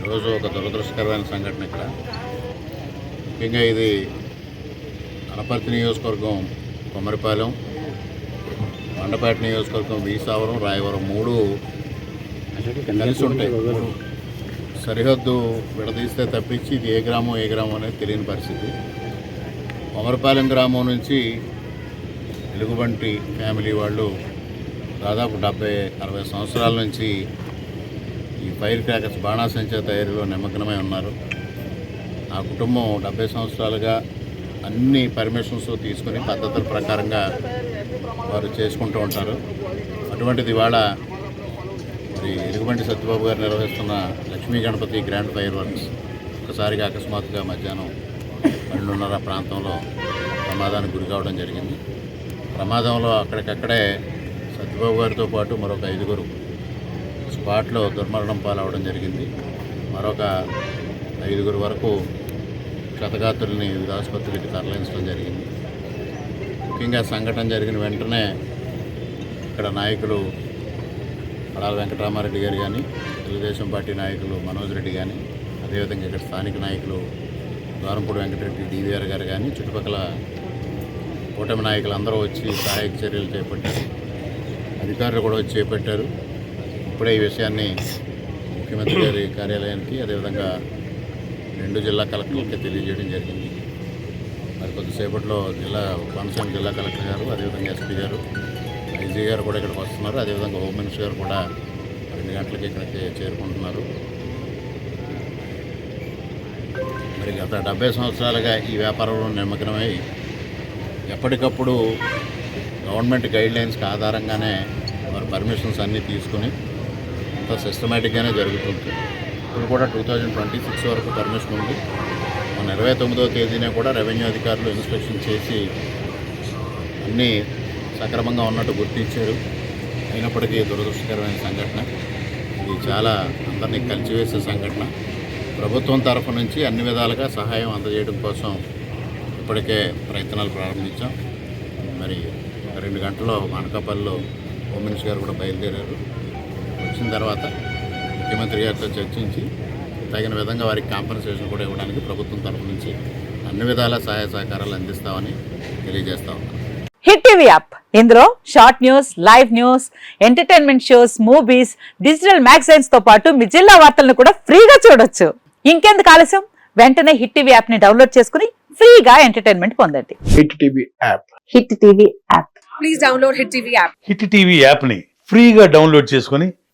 ఈరోజు ఒక దురదృష్టకరమైన సంఘటన ఇక్కడ. ముఖ్యంగా ఇది అనపర్తి నియోజకవర్గం కొమ్మరిపాలెం మండపేట నియోజకవర్గం వీసావరం రాయవరం మూడు కలిసి ఉంటాయి. సరిహద్దు విడదీస్తే తప్పించి ఇది ఏ గ్రామం ఏ గ్రామం అనేది తెలియని పరిస్థితి. కొమరపాలెం గ్రామం నుంచి ఎలుగుబంటి ఫ్యామిలీ వాళ్ళు దాదాపు డెబ్బై అరవై సంవత్సరాల నుంచి ఈ ఫైర్ క్రాకర్స్ బాణాసంచా తయారీలో నిమగ్నమై ఉన్నారు. ఆ కుటుంబం డెబ్బై సంవత్సరాలుగా అన్ని పర్మిషన్స్ తీసుకుని పద్ధతుల ప్రకారంగా వారు చేసుకుంటూ ఉంటారు. అటువంటిది ఇవాళ మరి ఎలుగుబంటి సత్యబాబు గారు నిర్వహిస్తున్న Lakshmi Ganapathi grand fireworks ఒకసారిగా అకస్మాత్తుగా మధ్యాహ్నం పన్నెండున్నర ప్రాంతంలో ప్రమాదానికి గురి కావడం జరిగింది. ప్రమాదంలో అక్కడికక్కడే సత్యబాబు గారితో పాటు మరొక ఐదుగురు స్పాట్లో దుర్మరణం పాలవడం జరిగింది. మరొక ఐదుగురు వరకు క్షతగాత్రుల్ని వివిధ ఆసుపత్రికి తరలించడం జరిగింది. ముఖ్యంగా సంఘటన జరిగిన వెంటనే ఇక్కడ నాయకులు పడాల వెంకటరామారెడ్డి గారు కానీ తెలుగుదేశం పార్టీ నాయకులు మనోజ్ రెడ్డి కానీ అదేవిధంగా ఇక్కడ స్థానిక నాయకులు ద్వారంపూడి వెంకటరెడ్డి డివిఆర్ గారు కానీ చుట్టుపక్కల కూటమి నాయకులు అందరూ వచ్చి సహాయక చర్యలు చేపట్టారు. అధికారులు కూడా వచ్చి చేపట్టారు. ఇప్పుడే ఈ విషయాన్ని ముఖ్యమంత్రి గారి కార్యాలయానికి అదేవిధంగా రెండు జిల్లా కలెక్టర్లకి తెలియజేయడం జరిగింది. మరి కొద్దిసేపట్లో జిల్లా కోనసీమ జిల్లా కలెక్టర్ గారు అదేవిధంగా ఎస్పీ గారు ఐజీ గారు కూడా ఇక్కడికి వస్తున్నారు. అదేవిధంగా హోమ్ మినిస్టర్ గారు కూడా రెండు గంటలకి ఇక్కడికి చేరుకుంటున్నారు. మరి గత డెబ్బై సంవత్సరాలుగా ఈ వ్యాపారంలో నిమగ్నమై ఎప్పటికప్పుడు గవర్నమెంట్ గైడ్ లైన్స్కి ఆధారంగానే వారు పర్మిషన్స్ అన్నీ తీసుకుని అంతా సిస్టమేటిక్గానే జరుగుతుంది. ఇప్పుడు కూడా టూ థౌజండ్ ట్వంటీ సిక్స్ వరకు పర్మిషన్ ఉంది. మన ఇరవై తొమ్మిదవ తేదీనే కూడా రెవెన్యూ అధికారులు ఇన్స్పెక్షన్ చేసి అన్నీ సక్రమంగా ఉన్నట్టు గుర్తించారు. అయినప్పటికీ దురదృష్టకరమైన సంఘటన. ఇది చాలా అందరినీ కలిసివేసే సంఘటన. ప్రభుత్వం తరఫు నుంచి అన్ని విధాలుగా సహాయం అందజేయడం కోసం ఇప్పటికే ప్రయత్నాలు ప్రారంభించాం. మరి రెండు గంటల్లో అనకాపల్లిలో హోమ్ మినిస్టర్ గారు కూడా బయలుదేరారు. వచ్చిన తర్వాత ముఖ్యమంత్రి గారితో చర్చించి తగిన విధంగా వారికి కాంపన్సేషన్ కూడా ఇవ్వడానికి ప్రభుత్వం తరఫు నుంచి అన్ని విధాల సహాయ సహకారాలు అందిస్తామని తెలియజేస్తా ఉన్నాం. Hit TV app. ఇందులో short news live news entertainment shows movies digital మ్యాగజైన్స్తో పాటు మీ జిల్లా వార్తలను కూడా ఫ్రీగా చూడొచ్చు. ఇంకెందుకు ఆలస్యం? వెంటనే హిట్ టీవీ యాప్ని డౌన్లోడ్ చేసుకుని ఫ్రీగా ఎంటర్టైన్మెంట్ పొందండి. Hit TV app. Hit TV app. Please download Hit TV app. Hit TV యాప్ని ఫ్రీగా డౌన్లోడ్ చేసుకొని